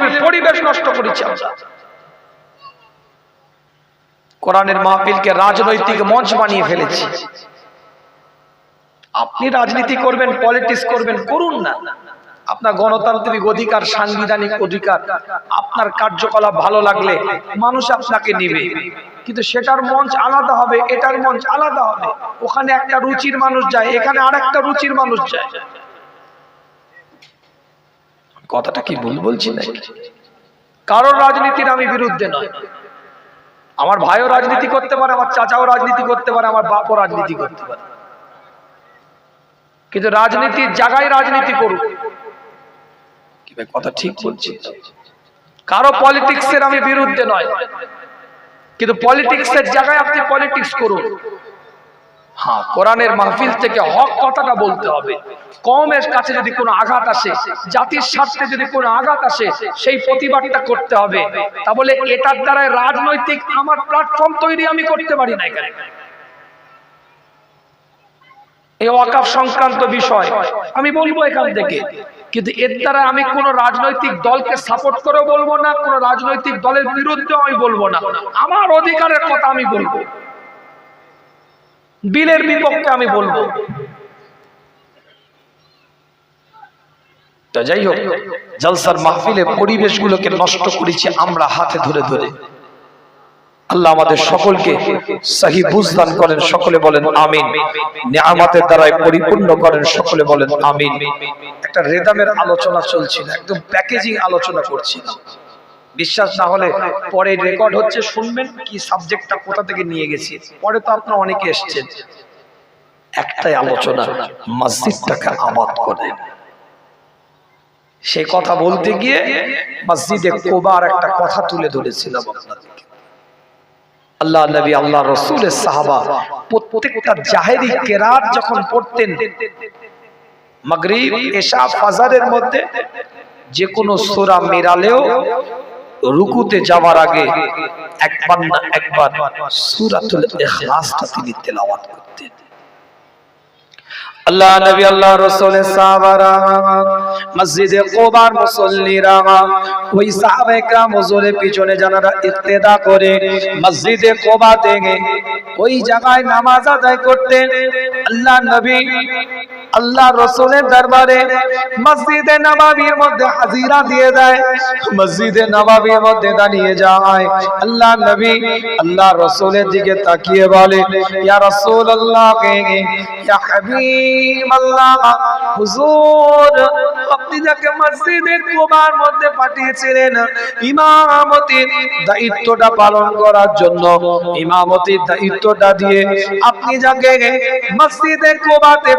মাহফিলের পরিবেশ নষ্ট করেছি আমরা। কোরআনের মাহফিলকে রাজনৈতিক মঞ্চ বানিয়ে ফেলেছি। আপনি রাজনীতি করবেন, পলিটিক্স করবেন, করুন না। আপনার গণতান্ত্রিক অধিকার, সাংবিধানিক অধিকার, আপনার কার্যকলাপ ভালো লাগলে মানুষ আপনাকে নেবে। কিন্তু সেটার মঞ্চ আলাদা হবে, এটার মঞ্চ আলাদা হবে। ওখানে একটা রুচির মানুষ যায়, এখানে আর একটা রুচির মানুষ যায়। কথাটা কি ভুল বলছি নাকি? কারোর রাজনীতির আমি বিরুদ্ধে নয়। আমার ভাইও রাজনীতি করতে পারে আমার চাচাও রাজনীতি করতে পারে আমার বাপও রাজনীতি করতে পারে। কিন্তু রাজনীতির জায়গায় রাজনীতি করুক। কি ভাই, কথা ঠিক বলছি? কারও পলিটিক্সের আমি বিরুদ্ধে নয়। কিন্তু পলিটিক্সের জায়গায় আপনি পলিটিক্স করুন। হ্যাঁ কোরআনের মাহফিল থেকে হক কথাটা বলতে হবে। কমের কাছে যদি কোনো আঘাত আসে, জাতির স্বার্থে যদি কোনো আঘাত আসে, সেই প্রতিবাদটা করতে হবে। তা বলে এটার দ্বারাই রাজনৈতিক আমার প্ল্যাটফর্ম তৈরি আমি করতে পারি না এখানে। এই ওয়াকাফ সংক্রান্ত বিষয় আমি বলব এখান থেকে। কিন্তু এর দ্বারা আমি কোন রাজনৈতিক দলকে সাপোর্ট করে বলব না, কোন রাজনৈতিক দলের বিরুদ্ধে আমি বলব না। আমার অধিকারের কথা আমি বলব। বিলের বিপক্ষে আমি বলব। তো যাই হোক, জলসার মাহফিলে পরিবেশগুলোকে নষ্ট করেছি আমরা হাতে ধরে ধরে। আল্লাহ আমাদের সকলকে সহি বুঝদান করেন, সকলে বলেন আমিন। নিয়ামতের দ্বারাই পরিপূর্ণ করেন, সকলে বলেন আমিন। একটা রেদামের আলোচনা চলছিল, একদম প্যাকেজিং আলোচনা করছিলাম বিশ্বাস না হলে পরে রেকর্ড হচ্ছে, শুনবেন কি সাবজেক্টটা কোথা থেকে নিয়ে গেছি। পরে তো আপনারা অনেকে এসছেন। একটাই আলোচনা, মসজিদটাকে আবাদ করেন। সেই কথা বলতে গিয়ে মসজিদে কোবার একটা কথা তুলে ধরেছিলাম আল্লাহ নবী, আল্লাহ রসুলের সাহাবা প্রত্যেকটা জাহেরি কেরাত যখন পড়তেন, মাগরিব, এশা, ফাজারের মধ্যে যে কোনো সূরা মিরালেও রুকুতে যাওয়ার আগে একবার না একবার সুরাতুল ইখলাসটা তিনি তেলাওয়াত করতেন। আল্লাহ, নবী আল্লাহ, রসুলের সাহাবারা, মসজিদে কোবার মুসল্লিরা, ওই সাহাবে কাম হুজুরের পিছনে জানারা ইত্তেদা করে, মসজিদে কোবা থেকে ওই জায়গায় নামাজ আদায় করতেন আল্লাহ নবী, আল্লাহ রসুলের দরবারে মসজিদে নবাবির মধ্যে হাজিরা দিয়ে দেয়, মসজিদে নবাবির মধ্যে দাঁড়িয়ে যায়, আল্লাহ নবী, আল্লাহ রসুলের দিকে তাকিয়ে বলে, ইয়া রসুল আল্লাহ ইয়া হাবিব হুজুর, আপনি যাকে মসজিদে মধ্যে পাঠিয়েছিলেন, ইমামতির দায়িত্বটা পালন করার জন্য, ইমামতির দায়িত্বটা দিয়ে আপনি যাকে মসজিদে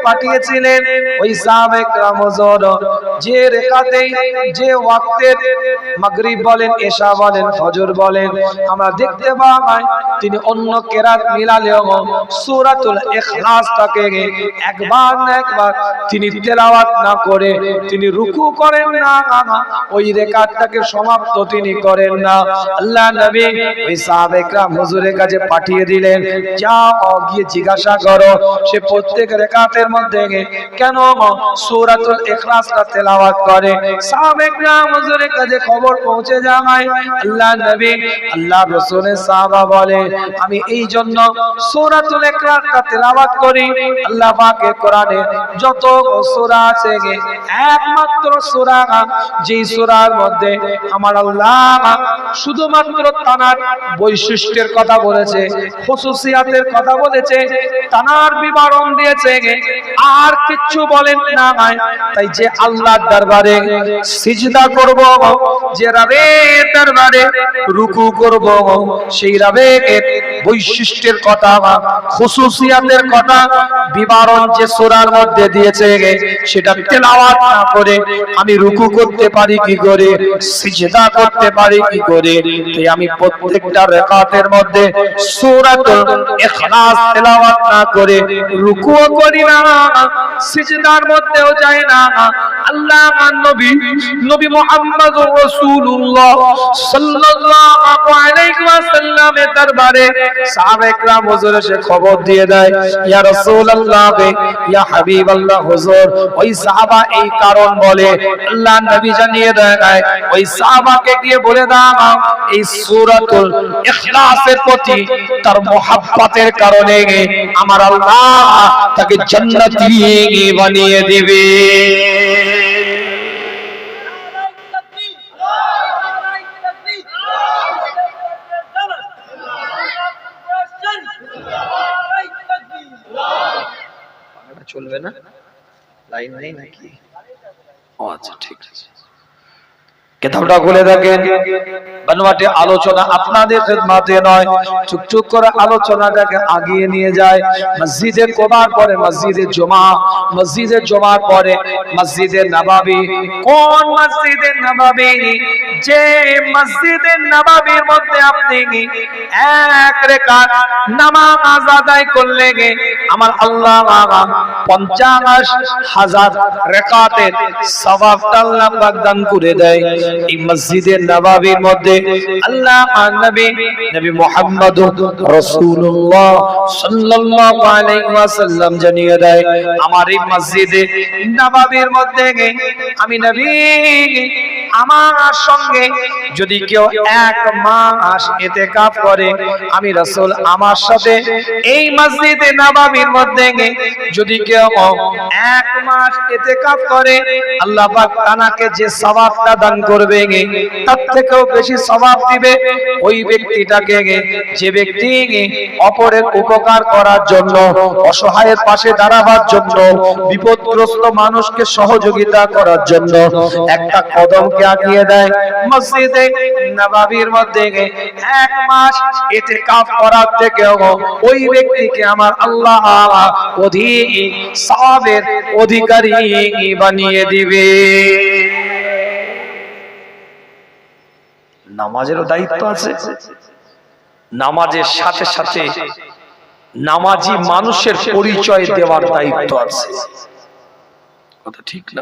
পাঠিয়েছিলেন, ওই যে রেখাতে যে মাগরিব বলেন, এশা বলেন, ফজর বলেন, আমরা দেখতে পাই তিনি অন্য কেরাত মিলালেও সূরাতুল ইখলাসটাকে একবার না একবার তিনি তেলাওয়াত না করে, তিনি রুকু করেন না ওই রেকাতটাকে সমাপ্ত তিনি করেন না। আল্লাহ নবী ওই সাহাবেকরাম হুজুরের কাছে পাঠিয়ে দিলেন, যা গিয়ে জিজ্ঞাসা করো। সে প্রত্যেক রেকাতের মধ্যে কেন সূরাতুল ইখলাসটা তেলাওয়াত করে? সাহাবেকরাম হুজুরের কাছে খবর পৌঁছে যায় আল্লাহ নবী, আল্লাহ রাসূলের সাহাবা বলে, আমি এই জন্য সূরাতুল ইখলাসটা তেলাওয়াত করি। আল্লাহ পাক পাকের কোরআনে যত সূরা আছে একমাত্র সূরা যেই সূরার মধ্যে আমার আল্লাহ শুধুমাত্র তানার বৈশিষ্ট্যের কথা বলেছে খুশুসিয়াতের কথা বলেছে, তানার বিবরণ দিয়েছে আর কিচ্ছু বলেন না তাই যে আল্লাহর দরবারে সিজদা করব, যে রবের দরবারে রুকু করব, সেই রবের বৈশিষ্ট্যের কথা খুশুসিয়াতের কথা, বিবরণ যে সূরার মধ্যে দিয়েছে সেটা তেলাওয়াত না করে আমি রুকু করতে পারি কি করে, সিজদা করতে পারি কি করে, তাই আমি প্রত্যেকটা রাকাতের মধ্যে সূরাতুল ইখলাস তেলাওয়াত না করে রুকুও করি না, সিজদার মধ্যেও যাই না। আল্লাহ আমার নবী নবী মুহাম্মদুর রাসূলুল্লাহ সাল্লাল্লাহু আলাইহি ওয়াসাল্লামের দরবারে সাহাবেকরাম হুজুর এসে খবর দিয়ে দেয়, ইয়া রাসূলুল্লাহ ইয়া হাবিবাল্লাহ, হুজুর, ওই সাহাবা এই কারণ বলে। আল্লাহ নবী জানিয়ে দেয় ওই সাহাবাকে গিয়ে বলে দাও, এই সূরাতুল ইখলাসের প্রতি তার মোহাব্বতের কারণে আমার আল্লাহ তাকে জান্নাতি বানিয়ে দিবে। না? লাইন নেই নাকি? ও আচ্ছা ঠিক আছে। কেতাবটা খুলে দেখেন। বানওয়াটে আলোচনা আপনাদের খেদমাতে নয়। চুপচুপ করে আলোচনাটাকে আগিয়ে নিয়ে যায়। মসজিদে কোবার পরে মসজিদে জমা, মসজিদে জমার পরে মসজিদে নবাবি। কোন মসজিদে নবাবি? যে মসজিদে নবাবির মধ্যে আপনি এক রেখাত নামাজ আদায় করলে আমার আল্লাহ পঞ্চাশ হাজার রেখাতের সওয়াবটা আল্লাহ পাক দান করে দেয়। এই মসজিদে নবাবির মধ্যে আল্লাহ নবী নবী মুহাম্মদ রাসূলুল্লাহ সাল্লাল্লাহু আলাইহি ওয়াসাল্লাম জানিয়ে দেয়, আমার এই মসজিদে নবাবির মধ্যে আমি নবী আমার সঙ্গে যদি কেউ এক মাস ইতিকাফ করে, আমি রাসূল আমার সাথে এই মসজিদে নবাবির মধ্যে যদি কেউ এক মাস ইতিকাফ করে, আল্লাহ পাক তানাকে যে সওয়াবটা দান করবে তার থেকেও বেশি সওয়াব দিবে ওই ব্যক্তিটাকে যে ব্যক্তি অপরের উপকার করার জন্য, অসহায়ের পাশে দাঁড়াবার জন্য, বিপদগ্রস্ত মানুষকে সহযোগিতা করার জন্য একটা কদমকে আগিয়ে দেয়। মসজিদে, নবাবির মধ্যে এক মাস এতে করার থেকেও ওই ব্যক্তিকে আমার আল্লাহ অধিক সওয়াবের অধিকারী বানিয়ে দিবে। নামাজেরও দায়িত্ব আছে। নামাজের সাথে সাথে নামাজি মানুষের পরিচয় দেওয়ার দায়িত্ব আছে। কথা ঠিক না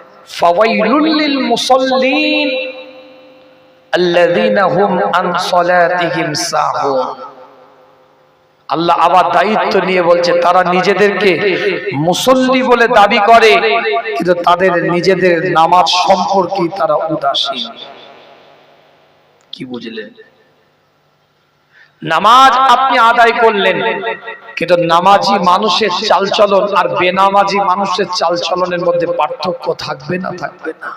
ফাওয়াইলুল মুসাল্লিন আল্লাযীনা হুম আন সাহুন আল্লাহ আবার দায়িত্ব নিয়ে বলছে, তারা নিজেদেরকে মুসল্লি বলে দাবি করে, কিন্তু তাদের নিজেদের নামাজ সম্পর্কে তারা উদাসীন। কি বুঝলেন? নামাজ আপনি আদায় করলেন, কিন্তু নামাজি মানুষের চালচলন আর বেনামাজি মানুষের চালচলনের মধ্যে পার্থক্য থাকবে না থাকবে না।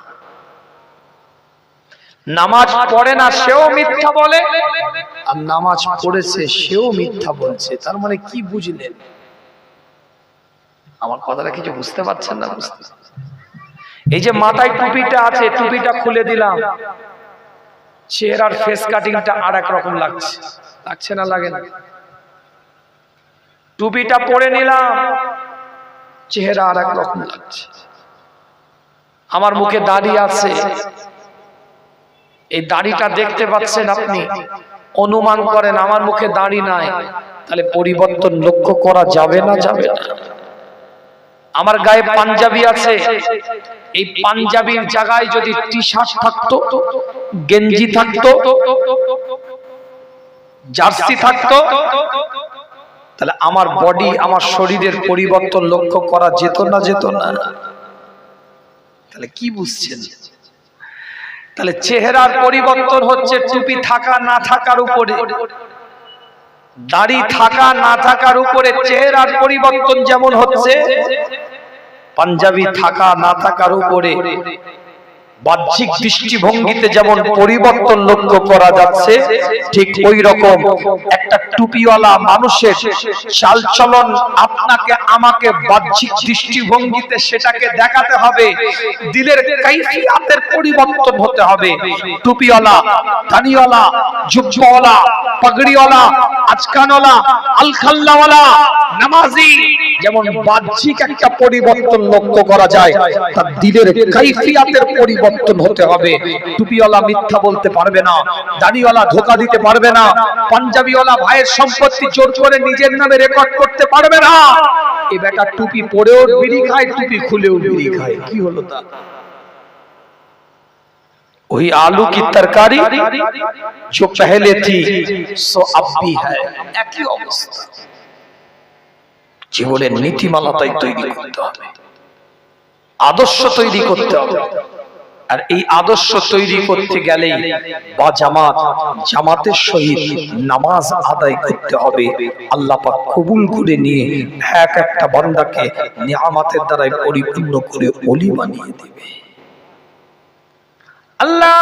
নামাজ পড়ে না, সেও মিথ্যা বলে। আর নামাজ পড়েছে, সেও মিথ্যা বলছে। তার মানে কি বুঝলেন? আমার কথাটা কিছু বুঝতে পারছেন না, বুঝতে এই যে মাথায় টুপিটা আছে, টুপিটা খুলে দিলাম। চেহারার ফেস কাটিংটা আর এক রকম লাগছে। লাগছে না লাগে না। টুপিটা পরে নিলাম। চেহারা আর এক রকম লাগছে। আমার মুখে দাড়ি আছে। এই দাড়িটা দেখতে পাচ্ছেন আপনি? অনুমান করেন আমার মুখে দাড়ি নাই। তাহলে পরিবর্তন লক্ষ্য করা যাবে না যাবে না। আমার গায়ে পাঞ্জাবি আছে। এই পাঞ্জাবির জায়গায় যদি টি শার্ট থাকতো গেঞ্জি থাকতো জার্সি থাকতো, তাহলে আমার বডি, আমার শরীরের পরিবর্তন লক্ষ্য করা যেত না যেত না? তাহলে কি বুঝছেন? তাহলে চেহারার পরিবর্তন হচ্ছে টুপি থাকা, না থাকার উপরে। দাড়ি থাকা, না থাকার উপরে চেহারার পরিবর্তন যেমন হচ্ছে, পাঞ্জাবি থাকা, না থাকার উপরে। বাহ্যিক দৃষ্টিভঙ্গিতে যেমন পরিবর্তন লক্ষ্য করা যাচ্ছে ঠিক ওই রকম একটা টুপিওয়ালা মানুষের চালচলন আপনাকে আমাকে বাহ্যিক দৃষ্টিভঙ্গিতে সেটাকে দেখাতে হবে। দিলের কাইফিয়াতের পরিবর্তন হতে হবে। টুপিওয়ালা দানিওয়ালা জুব্বাওয়ালা পাগড়িওয়ালা আজকানওয়ালা আলখাল্লাওয়ালা নামাজি যেমন বাহ্যিক একটা পরিবর্তন লক্ষ্য করা যায় তার দিলের কাইফিয়াতের পরিবর্তন হতে হবে টুপিওয়ালা মিথ্যা বলতে পারবে না দাড়িওয়ালা ধোকা দিতে পারবে না পাঞ্জাবিওয়ালা ভাইয়ের সম্পত্তি জোর করে নিজের নামে রেকর্ড করতে পারবে না এ বেটা টুপি পরেও বিড়ি খায় টুপি খুলেও বিড়ি খায় কি হলো তা वही आलू की तरकारी जो पहले थी सो अब भी है একই অবস্থা জীবনের নীতিমালা তাই তৈরি করতে হবে। আদর্শ তৈরি করতে হবে। আর এই আদর্শ তৈরি করতে গেলেই বা জামাত, জামাতের সহিত নামাজ আদায় করতে হবে। আল্লাহ পাক কবুল করে নিয়ে এক একটা বান্দাকে নিয়ামাতের দ্বারাই পরিপূর্ণ করে অলি বানিয়ে দিবে। আল্লাহ!